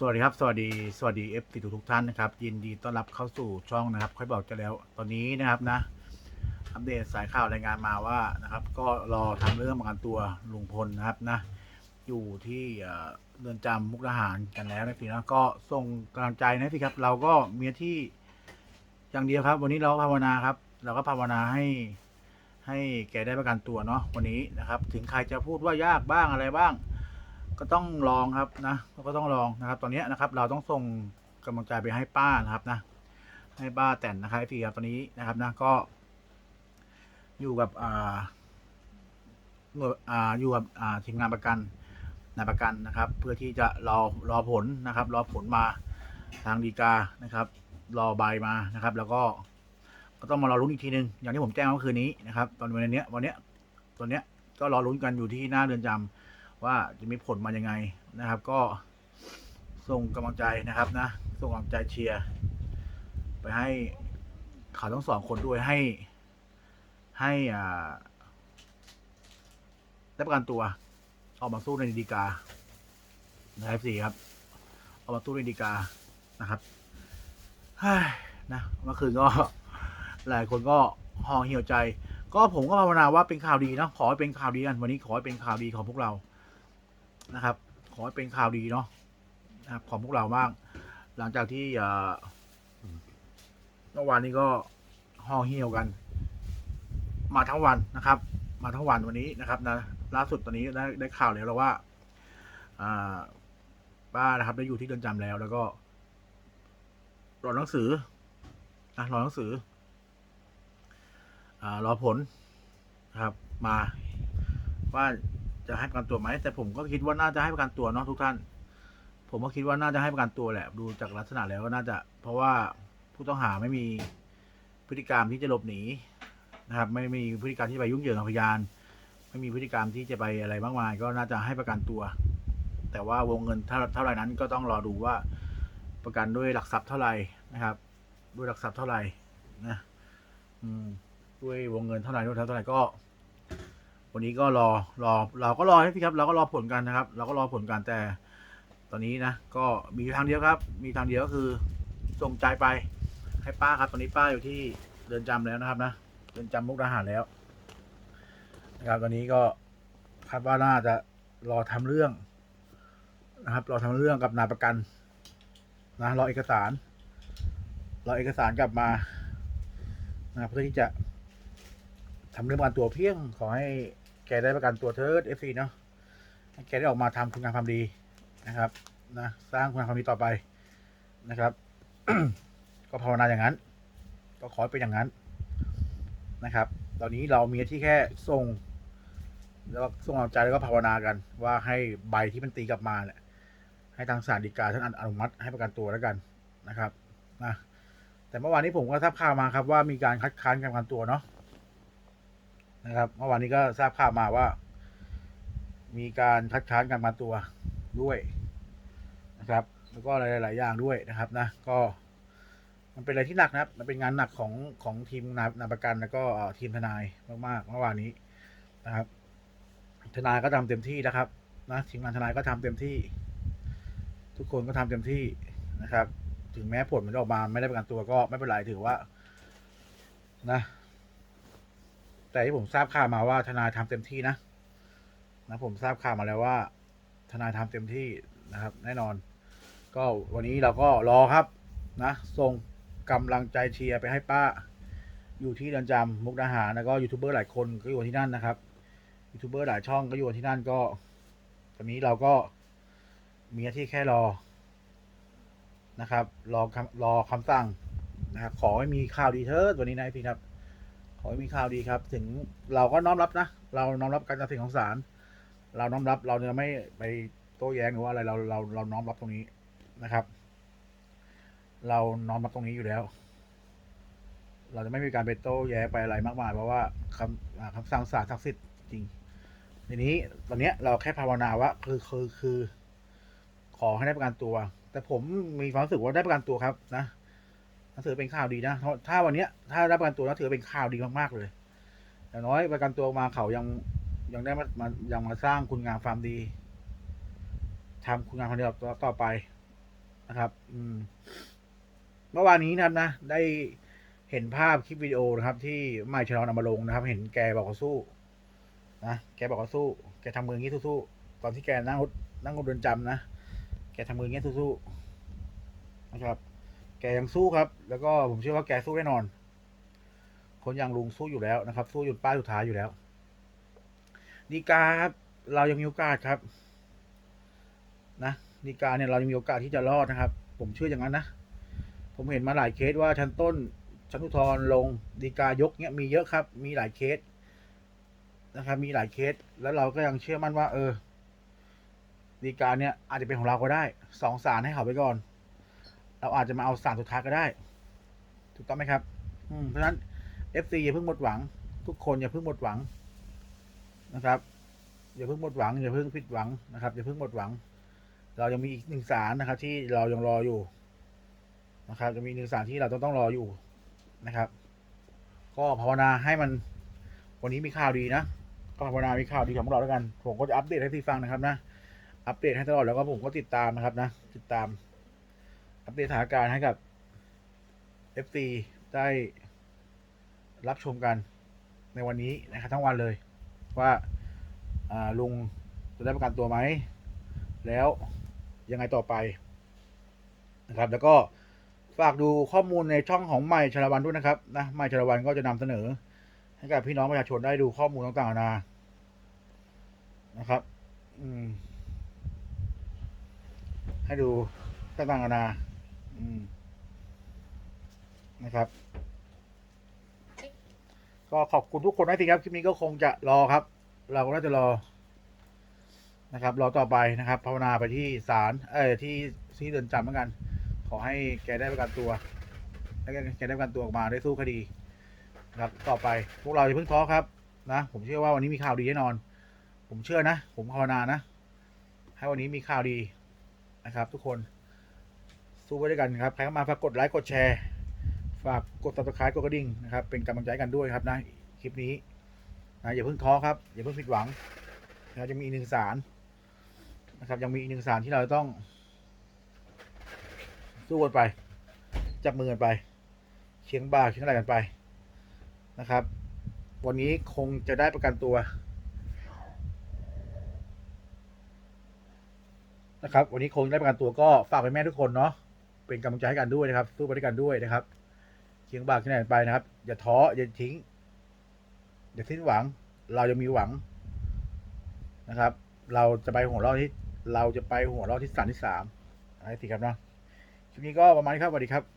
สวัสดีครับ สวัสดีสวัสดีเอฟซีทุกท่านนะครับ ยินดีต้อนรับเข้าสู่ช่องนะครับ ค่อยบอกจะแล้วตอนนี้นะครับนะ อัปเดตสายข่าวรายงานมาว่านะครับ ก็รอทำเรื่องประกันตัวลุงพลนะครับนะ อยู่ที่เรือนจำมุกดาหารกันแล้วนะพี่นะก็ส่งกำลังใจนะพี่ครับ เราก็มีหน้าที่อย่างเดียวครับ วันนี้เราภาวนาครับ เราก็ภาวนาให้ให้แกได้ประกันตัวเนาะวันนี้นะครับ ถึงใครจะพูดว่ายากบ้างอะไรบ้าง ก็ต้องลองครับนะเราก็ต้องลองนะครับ ตอนนี้นะครับ เราต้องส่งกำลังใจไปให้ป้านะครับนะ ให้ป้าแต่นนะครับพี่ครับตอนนี้นะครับนะก็ อยู่กับอ่าหน่วยอ่าอยู่กับอ่าทีมงานประกันนายประกันนะครับ เพื่อที่จะรอรอผลนะครับ รอผลมาทางดีกานะครับ รอใบมานะครับ แล้วก็ก็ต้องมารอลุ้นอีกทีหนึ่งอย่างที่ผมแจ้งเมื่อคืนนี้นะครับ ตอนวันเนี้ยวันเนี้ยตอนเนี้ยก็รอลุ้นกันอยู่ที่หน้าเรือนจำ ว่าจะมีผลมายังไงนะครับ ก็ส่งกำลังใจนะครับนะ ส่งกำลังใจเชียร์ไปให้เขาทั้งสองคนด้วยให้ให้อ่าได้ประกันตัว ออกมาสู้ในดีกานะครับสี่ครับ ออกมาสู้ในดีกานะครับเฮ้ยนะเมื่อคืนก็หลายคนก็ห่อเหี่ยวใจ ก็ผมก็ภาวนาว่าเป็นข่าวดีนะขอให้เป็นข่าวดีกันวันนี้ขอให้เป็นข่าวดีของพวกเรา นะครับ ขอให้เป็นข่าวดีเนาะนะครับของพวกเราบ้าง หลังจากที่เมื่อวานนี้ก็ห่อเหี่ยวกัน มาทั้งวันนะครับ มาทั้งวันวันนี้นะครับนะล่าสุดตอนนี้ได้ได้ข่าวแล้วแล้วว่าอ่าป้านะครับ ได้อยู่ที่เรือนจำแล้ว แล้วก็รอหนังสือนะรอหนังสืออ่ารอผลนะครับ มาว่า จะให้ประกันตัวไหมแต่ผมก็คิดว่าน่าจะให้ประกันตัวเนาะทุกท่าน ผมก็คิดว่าน่าจะให้ประกันตัวแหละ ดูจากลักษณะแล้วก็น่าจะ เพราะว่าผู้ต้องหาไม่มีพฤติกรรมที่จะหลบหนีนะครับ ไม่มีพฤติกรรมที่ไปยุ่งเหยิงกับพยาน ไม่มีพฤติกรรมที่จะไปอะไรมากมาย ก็น่าจะให้ประกันตัว แต่ว่าวงเงินเท่าเท่าไหร่นั้นก็ต้องรอดูว่าประกันด้วยหลักทรัพย์เท่าไหร่นะครับ ด้วยหลักทรัพย์เท่าไหร่นะอืมด้วยวงเงินเท่าไหร่ด้วยเท่าไหร่ก็ วันนี้ก็รอรอเราก็รอให้พี่ครับ เราก็รอผลกันนะครับ เราก็รอผลกันแต่ตอนนี้นะ ก็มีทางเดียวครับ มีทางเดียวก็คือส่งใจไปให้ป้าครับ ตอนนี้ป้าอยู่ที่เรือนจำแล้วนะครับนะเรือนจำมุกดาหารแล้วนะครับตอนนี้ก็คาดว่าน่าจะรอทำเรื่องนะครับ รอทำเรื่องกับนายประกันนะรอเอกสารรอเอกสารกลับมานะเพื่อที่จะทำเรื่องประกันตัวเพียงขอให้ แกได้ประกันตัวเทิร์ดเอฟซีเนาะให้แกได้ออกมาทำคุณงามความดีนะครับนะสร้างคุณงามความดีต่อไปนะครับ ก็ภาวนาอย่างนั้น ก็ขอให้เป็นอย่างนั้นนะครับ ตอนนี้เรามีที่แค่ส่ง แล้วก็ส่งกำลังใจแล้วก็ภาวนากัน ว่าให้ใบที่มันตีกลับมาเนี่ยให้ทางศาลฎีกาท่านอนุมัติให้ประกันตัวแล้วกันนะครับนะแต่เมื่อวานนี้ผมก็ทราบข่าวมาครับว่ามีการคัดค้านการประกันตัวเนาะ นะครับเมื่อวานนี้ก็ทราบข่าวมาว่า มีการคัดค้านการประกันตัวด้วยนะครับ แล้วก็หลาย ๆ อย่างด้วยนะครับนะก็มันเป็นอะไรที่หนักนะครับ มันเป็นงานหนักของของทีมนานาประกันแล้วก็ทีมทนายมากๆเมื่อวานนี้นะครับ ทนายก็ทำเต็มที่นะครับนะทีมงานทนายก็ทำเต็มที่ ทุกคนก็ทำเต็มที่นะครับ ถึงแม้ผลมันจะออกมาไม่ได้ประกันตัวก็ไม่เป็นไรถือว่า นะ แต่ที่ผมทราบข่าวมาว่าทนายทำเต็มที่นะนะผมทราบข่าวมาแล้วว่า ทนายทำเต็มที่นะครับ แน่นอน ก็วันนี้เราก็รอครับนะส่งกำลังใจเชียร์ไปให้ป้า อยู่ที่เรือนจำมุกดาหารแล้วก็ยูทูบเบอร์หลายคนก็อยู่ที่นั่นนะครับยูทูบเบอร์หลายช่องก็อยู่ที่นั่นก็ตอนนี้เราก็มีหน้าที่แค่รอนะครับ รอคำรอคำสั่งนะครับขอให้มีข่าวดีเถิดวันนี้นะพี่ครับ ให้มีข่าวดีครับ ถึงเราก็น้อมรับนะ เราน้อมรับการตัดสินของศาล เราน้อมรับ เราจะไม่ไปโต้แย้งหรือว่าอะไร เรา เรา เราน้อมรับตรงนี้นะครับ เราน้อมรับตรงนี้อยู่แล้ว เราจะไม่มีการไปโต้แย้งไปอะไรมากมาย เพราะว่าคำคำสั่งศาลศักดิ์สิทธิ์จริง ทีนี้ตอนเนี้ยเราแค่ภาวนาว่าคือคือคือ ขอให้ได้ประกันตัว แต่ผมมีความรู้สึกว่าได้ประกันตัวครับนะ น่าถือเป็นข่าวดีนะถ้าวันนี้ถ้าได้ประกันตัวน่าถือเป็นข่าวดีมากๆเลยอย่างน้อยประกันตัวมาเขายังยังได้มามายังมาสร้างคุณงามความดีทำคุณงามความดีต่อต่อไปนะครับ อืมเมื่อวานนี้นะครับนะได้เห็นภาพคลิปวิดีโอนะครับ ที่ไม่ชลอนอามาลงนะครับ เห็นแกบอกว่าสู้ นะแกบอกว่าสู้ แกทำมืองี้สู้ๆตอนที่แกนั่งนั่งรถเรือนจำนะแกทำมืองี้สู้ๆนะครับ แกยังสู้ครับ แล้วก็ผมเชื่อว่าแกสู้แน่นอน คนอย่างลุงสู้อยู่แล้วนะครับ สู้หยุดป้ายสุดท้ายอยู่แล้ว ดีกาครับ เรายังมีโอกาสครับ นะดีกาเนี่ยเรายังมีโอกาสที่จะรอดนะครับ ผมเชื่ออย่างนั้นนะ ผมเห็นมาหลายเคสว่าชั้นต้นชั้นอุทธร์ลงดีกายกเนี่ยมีเยอะครับ มีหลายเคสนะครับ มีหลายเคส แล้วเราก็ยังเชื่อมั่นว่า เออดีกาเนี่ยอาจจะเป็นของเราก็ได้สองสารให้เขาไปก่อน เราอาจจะมาเอาสารสุดท้ายก็ได้ ถูกต้องไหมครับ อืมเพราะฉะนั้น FC อย่าเพิ่งหมดหวัง ทุกคนอย่าเพิ่งหมดหวังนะครับอย่าเพิ่งหมดหวังอย่าเพิ่งผิดหวังนะครับอย่าเพิ่งหมดหวัง เรายังมีอีกหนึ่งสารนะครับ ที่เรายังรออยู่นะครับจะมีหนึ่งสารที่เราต้องต้องรออยู่นะครับ ก็ภาวนาให้มันวันนี้มีข่าวดีนะก็ภาวนามีข่าวดีของพวกเราแล้วกัน ผมก็จะอัปเดตให้ที่ฟังนะครับนะ อัปเดตให้ตลอดแล้วก็ผมก็ติดตามนะครับนะ ติดตาม อัปเดตสถานการณ์ให้กับ FC ได้รับชมกันในวันนี้นะครับทั้งวันเลย ว่าลุงจะได้ประกันตัวไหม แล้วยังไงต่อไปนะครับ แล้วก็ฝากดูข้อมูลในช่องของใหม่ชลวันด้วยนะครับนะใหม่ชลวันก็จะนำเสนอ ให้กับพี่น้องประชาชนได้ดูข้อมูลต่างๆนานานะครับ อืม ให้ดูต่างๆนานา นะครับ ก็ขอบคุณทุกคนนะทีครับ คลิปนี้ก็คงจะรอครับ เราก็น่าจะรอ นะครับ รอต่อไปนะครับ ภาวนาไปที่ศาล เอ้ยที่ที่เดินจำเหมือนกัน ขอให้แกได้ประกันตัว แล้วแกได้ประกันตัวออกมาได้สู้คดีนะครับ ต่อไปพวกเราอย่าเพิ่งท้อครับ นะ ผมเชื่อว่าวันนี้มีข่าวดีแน่นอน ผมเชื่อนะ ผมภาวนานะ ให้วันนี้มีข่าวดีนะครับ ทุกคน สู้ไปด้วยกันครับ ใครเข้ามาฝากกดไลค์กดแชร์ ฝากกด subscribe กดกระดิ่งนะครับ เป็นกำลังใจกันด้วยครับนะ คลิปนี้นะอย่าเพิ่งท้อครับ อย่าเพิ่งผิดหวังนะครับยังมีอีกหนึ่งสารนะครับ ยังมีอีกหนึ่งสารที่เราต้อง สู้กันไป จับมือกันไป เชียงบ่าเชียงอะไรกันไปนะครับ วันนี้คงจะได้ประกันตัวนะครับ วันนี้คงได้ประกันตัวก็ฝากไปแม่ทุกคนเนาะ เป็นกำลังใจให้กันด้วยนะครับสู้ไปด้วยกันด้วยนะครับเคียงบ่าเชียงอะไหนไปนะครับ อย่าท้ออย่าทิ้ง อย่าสิ้นหวัง เราจะมีหวังนะครับ เราจะไปหัวเราะที่ เราจะไปหัวเราะที่สามที่สามอะไรสิครับเนาะคลิปนี้ก็ประมาณนี้ครับสวัสดีครับ